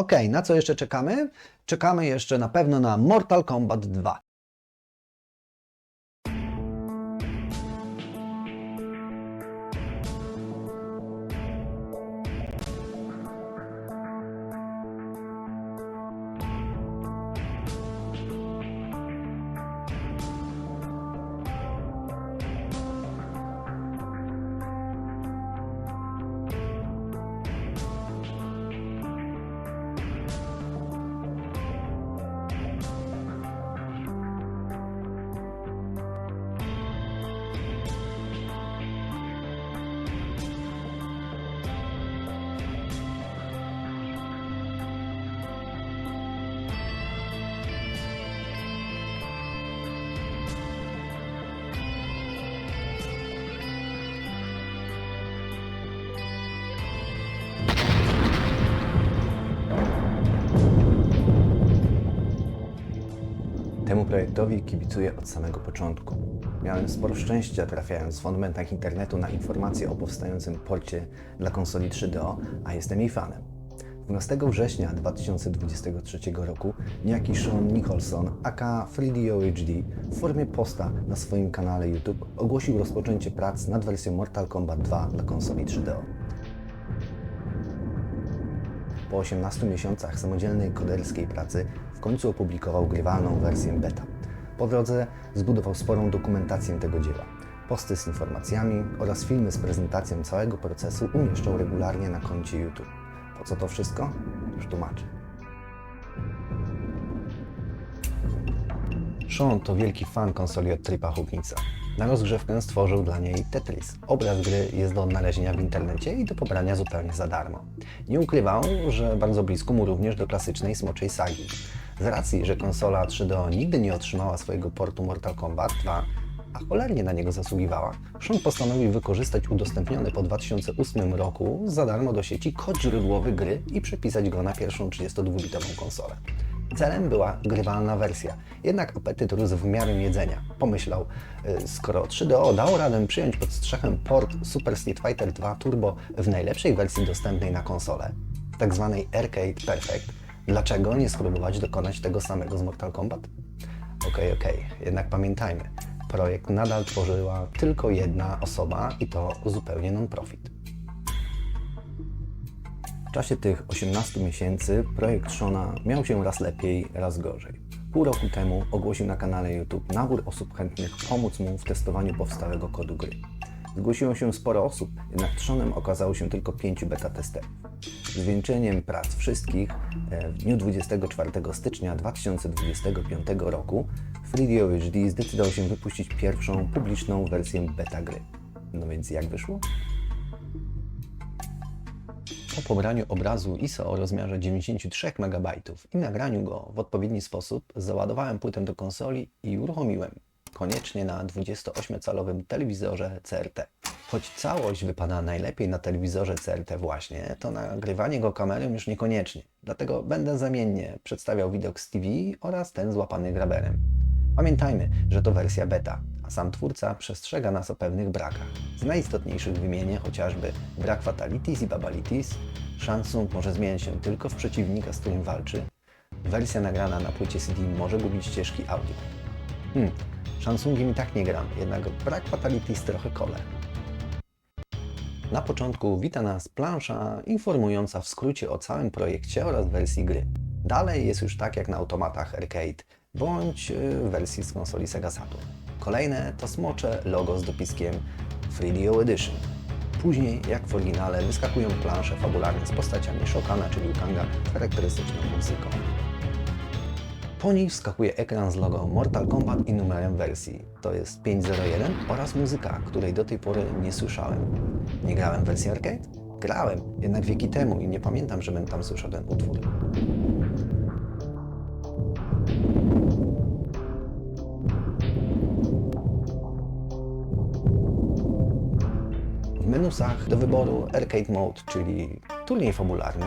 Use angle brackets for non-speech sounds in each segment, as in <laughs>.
Ok, na co jeszcze czekamy? Czekamy jeszcze na pewno na Mortal Kombat 2. projektowi kibicuję od samego początku. Miałem sporo szczęścia trafiając w momentach internetu na informacje o powstającym porcie dla konsoli 3DO, a jestem jej fanem. 12 września 2023 roku niejaki Sean Nicholson, aka 3DO HD, w formie posta na swoim kanale YouTube ogłosił rozpoczęcie prac nad wersją Mortal Kombat 2 dla konsoli 3DO. Po 18 miesiącach samodzielnej koderskiej pracy w końcu opublikował grywalną wersję beta. Po drodze zbudował sporą dokumentację tego dzieła. Posty z informacjami oraz filmy z prezentacją całego procesu umieszczał regularnie na koncie YouTube. Po co to wszystko? Już tłumaczę. Sean to wielki fan konsoli od Tripa Hubnica. Na rozgrzewkę stworzył dla niej Tetris. Obraz gry jest do odnalezienia w internecie i do pobrania zupełnie za darmo. Nie ukrywał, że bardzo blisko mu również do klasycznej smoczej sagi. Z racji, że konsola 3DO nigdy nie otrzymała swojego portu Mortal Kombat 2, a cholernie na niego zasługiwała, Sean postanowił wykorzystać udostępniony po 2008 roku za darmo do sieci kod źródłowy gry i przepisać go na pierwszą 32-bitową konsolę. Celem była grywalna wersja, jednak apetyt rósł w miarę jedzenia. Pomyślał, y, skoro 3DO dało radę przyjąć pod strzechem port Super Street Fighter 2 Turbo w najlepszej wersji dostępnej na konsolę, tak zwanej Arcade Perfect, dlaczego nie spróbować dokonać tego samego z Mortal Kombat? Okej, okej, jednak pamiętajmy, projekt nadal tworzyła tylko jedna osoba i to zupełnie non-profit. W czasie tych 18 miesięcy projekt Shona miał się raz lepiej, raz gorzej. Pół roku temu ogłosił na kanale YouTube nabór osób chętnych pomóc mu w testowaniu powstałego kodu gry. Zgłosiło się sporo osób, jednak trzonem okazało się tylko pięciu beta testerów. Zwieńczeniem prac wszystkich e, w dniu 24 stycznia 2025 roku 3DO HD zdecydował się wypuścić pierwszą publiczną wersję beta gry. No więc jak wyszło? Po pobraniu obrazu ISO o rozmiarze 93 MB i nagraniu go w odpowiedni sposób, załadowałem płytę do konsoli i uruchomiłem, koniecznie na 28-calowym telewizorze CRT. Choć całość wypada najlepiej na telewizorze CRT właśnie, to nagrywanie go kamerą już niekoniecznie. Dlatego będę zamiennie przedstawiał widok z TV oraz ten złapany graberem. Pamiętajmy, że to wersja beta, sam twórca przestrzega nas o pewnych brakach. Z najistotniejszych wymienię chociażby brak fatalities i babalities, Shansung może zmieniać się tylko w przeciwnika, z którym walczy, wersja nagrana na płycie CD może gubić ścieżki audio. Hmm, Shansungiem i tak nie gram, jednak brak fatalities trochę kole. Na początku wita nas plansza informująca w skrócie o całym projekcie oraz wersji gry. Dalej jest już tak jak na automatach arcade, bądź y, w wersji z konsoli Sega Saturn. Kolejne to smocze logo z dopiskiem 3DO Edition. Później, jak w oryginale, wyskakują plansze fabularne z postaciami Shokana czy Liu Kanga charakterystyczną muzyką. Po niej wskakuje ekran z logo Mortal Kombat i numerem wersji. To jest 501 oraz muzyka, której do tej pory nie słyszałem. Nie grałem w wersji arcade? Grałem, jednak wieki temu i nie pamiętam, żebym tam słyszał ten utwór. W menusach do wyboru Arcade Mode, czyli turniej fabularny,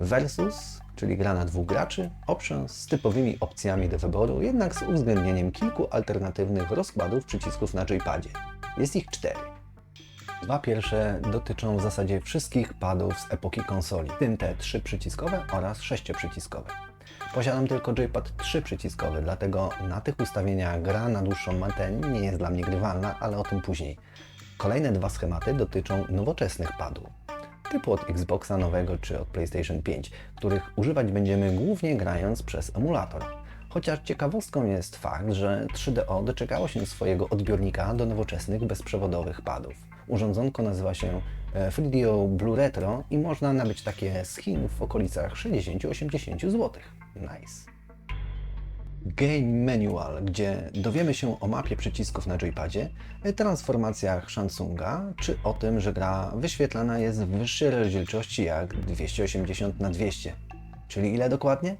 Versus, czyli gra na dwóch graczy, Options z typowymi opcjami do wyboru, jednak z uwzględnieniem kilku alternatywnych rozkładów przycisków na joypadzie. Jest ich cztery. Dwa pierwsze dotyczą w zasadzie wszystkich padów z epoki konsoli, w tym te trzy przyciskowe oraz sześcioprzyciskowe. Posiadam tylko joypad trzyprzyciskowy, dlatego na tych ustawieniach gra na dłuższą metę nie jest dla mnie grywalna, ale o tym później. Kolejne dwa schematy dotyczą nowoczesnych padów, typu od Xboxa nowego czy od PlayStation 5, których używać będziemy głównie grając przez emulator. Chociaż ciekawostką jest fakt, że 3DO doczekało się swojego odbiornika do nowoczesnych bezprzewodowych padów. Urządzonko nazywa się e, 3DO Blue Retro i można nabyć takie z Chin w okolicach 60-80 zł. Nice. Game Manual, gdzie dowiemy się o mapie przycisków na joypadzie, transformacjach Samsunga, czy o tym, że gra wyświetlana jest w wyższej rozdzielczości jak 280 na 200 Czyli ile dokładnie?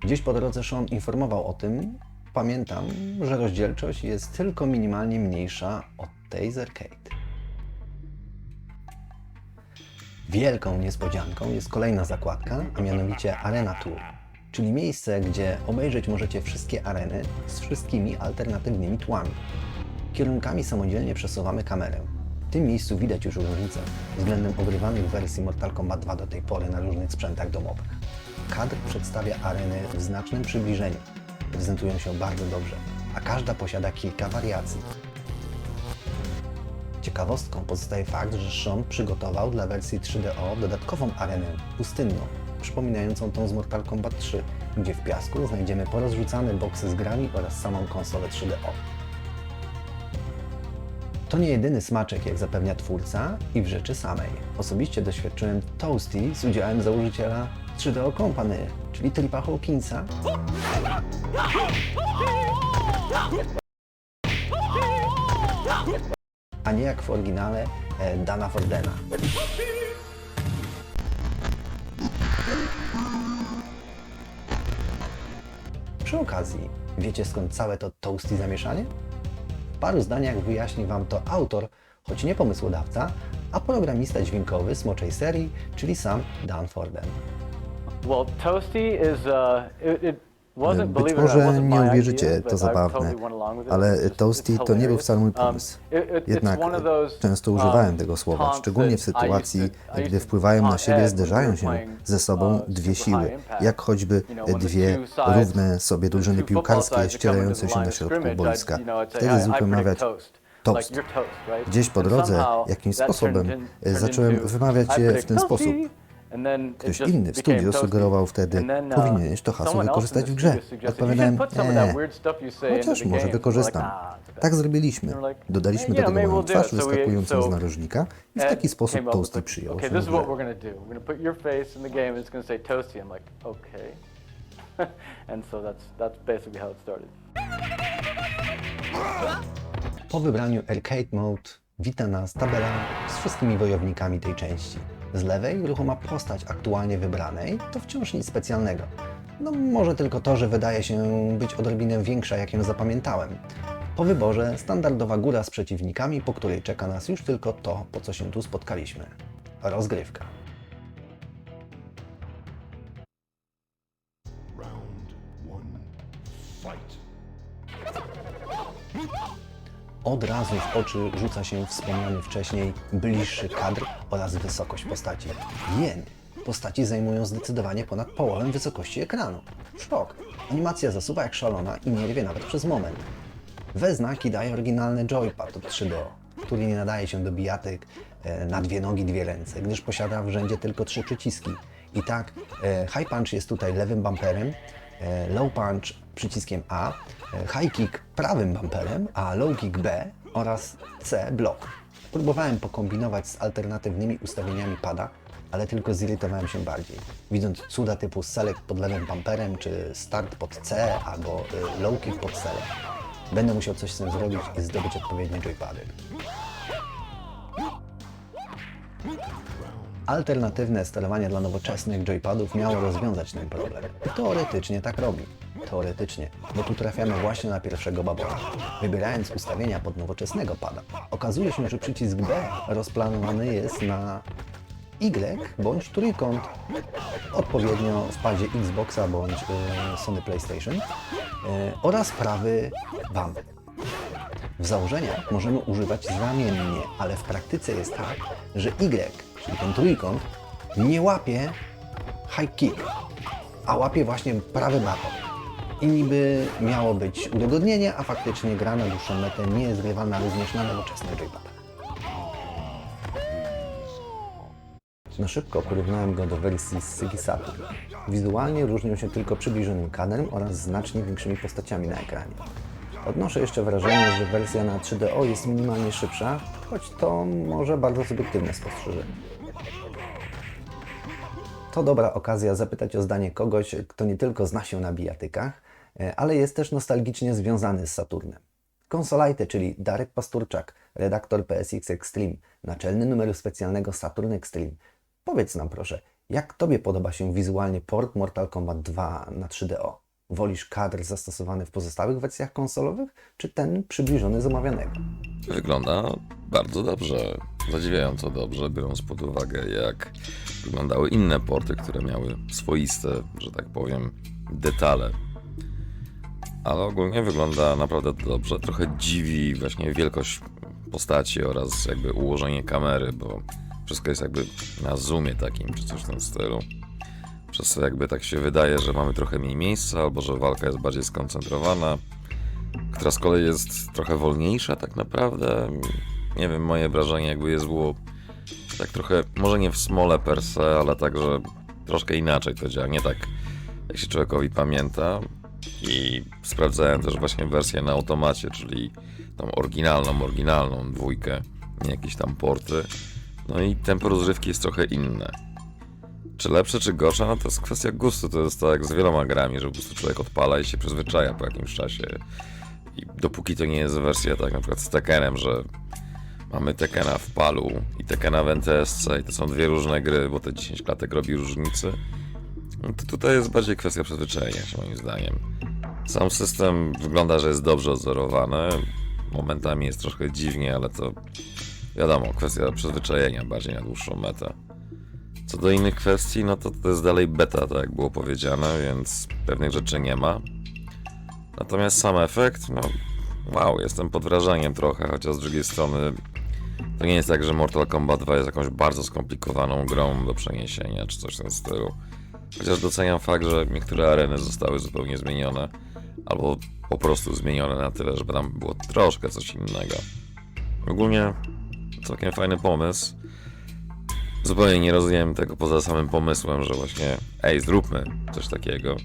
Gdzieś po drodze Sean informował o tym. Pamiętam, że rozdzielczość jest tylko minimalnie mniejsza od tej z arcade. Wielką niespodzianką jest kolejna zakładka, a mianowicie Arena Tour, czyli miejsce, gdzie obejrzeć możecie wszystkie areny z wszystkimi alternatywnymi tłami. Kierunkami samodzielnie przesuwamy kamerę. W tym miejscu widać już różnicę względem ogrywanych wersji Mortal Kombat 2 do tej pory na różnych sprzętach domowych. Kadr przedstawia areny w znacznym przybliżeniu. Prezentują się bardzo dobrze, a każda posiada kilka wariacji. Ciekawostką pozostaje fakt, że Sean przygotował dla wersji 3DO dodatkową arenę pustynną, przypominającą tą z Mortal Kombat 3, gdzie w piasku znajdziemy porozrzucane boksy z grami oraz samą konsolę 3DO. To nie jedyny smaczek, jak zapewnia twórca i w rzeczy samej. Osobiście doświadczyłem Toasty z udziałem założyciela 3DO Company, czyli Tripa Hawkinsa, a nie jak w oryginale e, Dana Fordena. Przy okazji, wiecie skąd całe to toasty zamieszanie? W paru zdaniach wyjaśni Wam to autor, choć nie pomysłodawca, a programista dźwiękowy smoczej serii, czyli sam Dan Forden. Well, Toasty is uh, it, it Być może nie uwierzycie, to zabawne, ale toasty to nie był wcale mój pomysł. Um, it- Jednak często um, używałem tego słowa, szczególnie w sytuacji, gdy wpływają na siebie, zderzają się ze sobą uh, dwie siły, jak choćby dwie równe sobie drużyny piłkarskie ścierające się na środku boiska. Wtedy "I- I zwykłem predict mawiać toast." Gdzieś po drodze, jakimś sposobem, e, zacząłem wymawiać "I je w ten toasty", sposób. Ktoś inny w toasty. sugerował wtedy, uh, powinieneś to hasło wykorzystać w grze. studio suggested, "You Odpowiadałem, nie, chociaż może game." wykorzystam. "Ah, Tak zrobiliśmy. Dodaliśmy "Yeah, do tego moją twarz it." So we- wyskakującą z narożnika i w taki sposób Toasty przyjął grę. <laughs> Po wybraniu Arcade Mode wita nas tabela z wszystkimi wojownikami tej części. Z lewej ruchoma postać aktualnie wybranej to wciąż nic specjalnego. No może tylko to, że wydaje się być odrobinę większa jak ją zapamiętałem. Po wyborze standardowa góra z przeciwnikami, po której czeka nas już tylko to, po co się tu spotkaliśmy. Rozgrywka. Round one, fight. Od razu w oczy rzuca się wspomniany wcześniej bliższy kadr oraz wysokość postaci. Jen. Postaci zajmują zdecydowanie ponad połowę wysokości ekranu. Szok. Animacja zasuwa jak szalona i nie rwie nawet przez moment. We znaki daje oryginalny joypad od 3DO, który nie nadaje się do bijatyk e, na dwie nogi, dwie ręce, gdyż posiada w rzędzie tylko trzy przyciski. I tak, e, high punch jest tutaj lewym bumperem, low punch przyciskiem A, e, high kick prawym bumperem, a low kick B oraz C blok. Próbowałem pokombinować z alternatywnymi ustawieniami pada, ale tylko zirytowałem się bardziej. Widząc cuda typu select pod lewym bumperem, czy start pod C, albo y, low kick pod select. Będę musiał coś z tym zrobić i zdobyć odpowiednie joypady. Alternatywne sterowanie dla nowoczesnych joypadów miało rozwiązać ten problem. Teoretycznie tak robi. Teoretycznie, bo tu trafiamy właśnie na pierwszego babona. Wybierając ustawienia pod nowoczesnego pada, okazuje się, że przycisk B rozplanowany jest na Y bądź trójkąt, odpowiednio w padzie Xboxa bądź y, Sony PlayStation y, oraz prawy bump. W założeniach możemy używać zamiennie, ale w praktyce jest tak, że Y, ten trójkąt, nie łapie high kick, a łapie właśnie prawy baton. I niby miało być udogodnienie, a faktycznie gra na dłuższą metę nie jest grywalna również na nowoczesnych joypadach. Na szybko porównałem go do wersji z Sigi. Wizualnie różnią się tylko przybliżonym kadrem oraz znacznie większymi postaciami na ekranie. Odnoszę jeszcze wrażenie, że wersja na 3DO jest minimalnie szybsza, choć to może bardzo subiektywne spostrzeżenie. To dobra okazja zapytać o zdanie kogoś, kto nie tylko zna się na bijatykach, e, ale jest też nostalgicznie związany z Saturnem. Konsolajty, czyli Darek Pasturczak, redaktor PSX Extreme, naczelny numeru specjalnego Saturn Extreme. Powiedz nam proszę, jak Tobie podoba się wizualnie port Mortal Kombat 2 na 3DO? Wolisz kadr zastosowany w pozostałych wersjach konsolowych, czy ten przybliżony z omawianego? Wygląda bardzo dobrze, zadziwiająco dobrze, biorąc pod uwagę, jak wyglądały inne porty, które miały swoiste, że tak powiem, detale. Ale ogólnie wygląda naprawdę dobrze. Trochę dziwi właśnie wielkość postaci oraz jakby ułożenie kamery, bo wszystko jest jakby na zoomie takim, czy coś w tym stylu. Przez co jakby tak się wydaje, że mamy trochę mniej miejsca, albo że walka jest bardziej skoncentrowana która z kolei jest trochę wolniejsza tak naprawdę. Nie wiem, moje wrażenie jakby jest było tak trochę, może nie w smole per se, ale tak, że troszkę inaczej to działa, nie tak jak się człowiekowi pamięta. I sprawdzałem też właśnie wersję na automacie, czyli tą oryginalną, oryginalną dwójkę, nie jakieś tam porty. No i tempo rozrywki jest trochę inne. Czy lepsze, czy gorsze? No to jest kwestia gustu. To jest tak jak z wieloma grami, że po prostu człowiek odpala i się przyzwyczaja po jakimś czasie. I dopóki to nie jest wersja tak na przykład z Tekkenem, że mamy Tekkena w palu i Tekkena w NTSC i to są dwie różne gry, bo te 10 klatek robi różnicy, no to tutaj jest bardziej kwestia przyzwyczajenia się moim zdaniem. Sam system wygląda, że jest dobrze odzorowany. Momentami jest troszkę dziwnie, ale to wiadomo, kwestia przyzwyczajenia bardziej na dłuższą metę. Co do innych kwestii, no to to jest dalej beta, tak jak było powiedziane, więc pewnych rzeczy nie ma. Natomiast sam efekt, no wow, jestem pod wrażeniem trochę, chociaż z drugiej strony to nie jest tak, że Mortal Kombat 2 jest jakąś bardzo skomplikowaną grą do przeniesienia, czy coś w tym stylu. Chociaż doceniam fakt, że niektóre areny zostały zupełnie zmienione, albo po prostu zmienione na tyle, żeby tam było troszkę coś innego. Ogólnie całkiem fajny pomysł. Zupełnie nie rozumiem tego poza samym pomysłem, że właśnie ej, zróbmy coś takiego.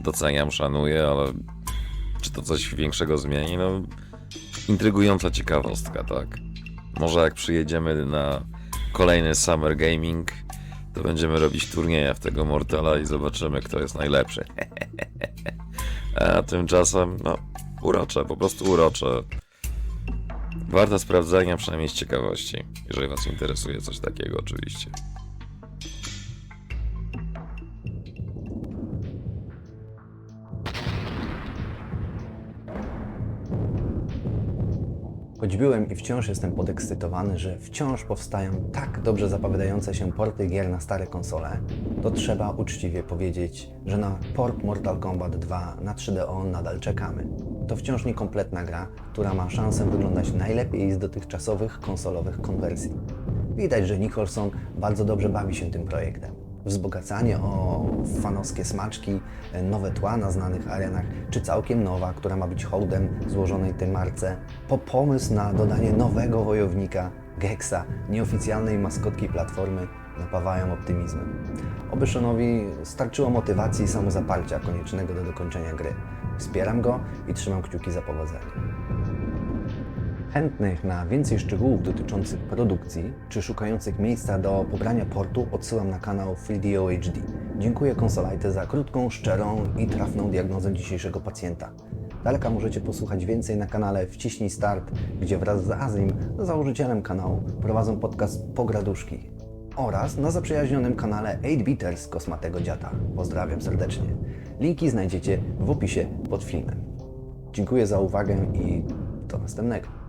Doceniam, szanuję, ale czy to coś większego zmieni? No, intrygująca ciekawostka, tak. Może jak przyjedziemy na kolejny Summer Gaming, to będziemy robić turnieje w tego Mortala i zobaczymy, kto jest najlepszy. <laughs> A tymczasem, no, urocze, po prostu urocze. Warto sprawdzenia, przynajmniej z ciekawości, jeżeli Was interesuje coś takiego, oczywiście. Choć byłem i wciąż jestem podekscytowany, że wciąż powstają tak dobrze zapowiadające się porty gier na stare konsole, to trzeba uczciwie powiedzieć, że na port Mortal Kombat 2 na 3DO nadal czekamy. To wciąż niekompletna gra, która ma szansę wyglądać najlepiej z dotychczasowych konsolowych konwersji. Widać, że Nicholson bardzo dobrze bawi się tym projektem. Wzbogacanie o fanowskie smaczki, nowe tła na znanych arenach, czy całkiem nowa, która ma być hołdem złożonej tej marce, po pomysł na dodanie nowego wojownika, Gexa, nieoficjalnej maskotki platformy, napawają optymizmem. Oby Seanowi starczyło motywacji i samozaparcia koniecznego do dokończenia gry. Wspieram go i trzymam kciuki za powodzenie. Chętnych na więcej szczegółów dotyczących produkcji czy szukających miejsca do pobrania portu odsyłam na kanał FreeDO HD. Dziękuję Consolite za krótką, szczerą i trafną diagnozę dzisiejszego pacjenta. Daleka możecie posłuchać więcej na kanale Wciśnij Start, gdzie wraz z Azim, założycielem kanału, prowadzą podcast Pograduszki oraz na zaprzyjaźnionym kanale 8Bitters Kosmatego Dziata. Pozdrawiam serdecznie. Linki znajdziecie w opisie pod filmem. Dziękuję za uwagę i do następnego.